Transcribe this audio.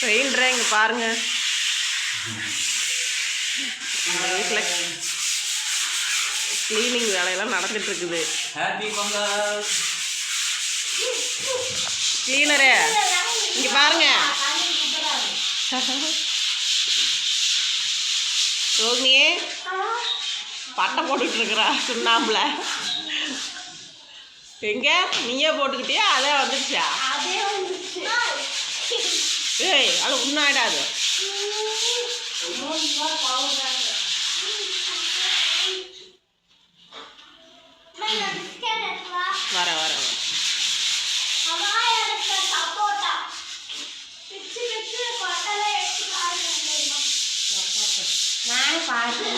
Painter இங்கே பாருங்க வீட்டில் க்ளீனிங் வேலையெல்லாம் நடந்துட்டு இருக்குது க்ளீனரு இங்கே பாருங்க. ரோகிணியே பட்டை போட்டுட்டு இருக்கிறா சுண்ணாம்புல. எங்க? நீயே போட்டுக்கிட்டியா? அதே வந்துடுச்சா ஏய் அது உண்ணாயிடாது வர வர வர. பார்த்து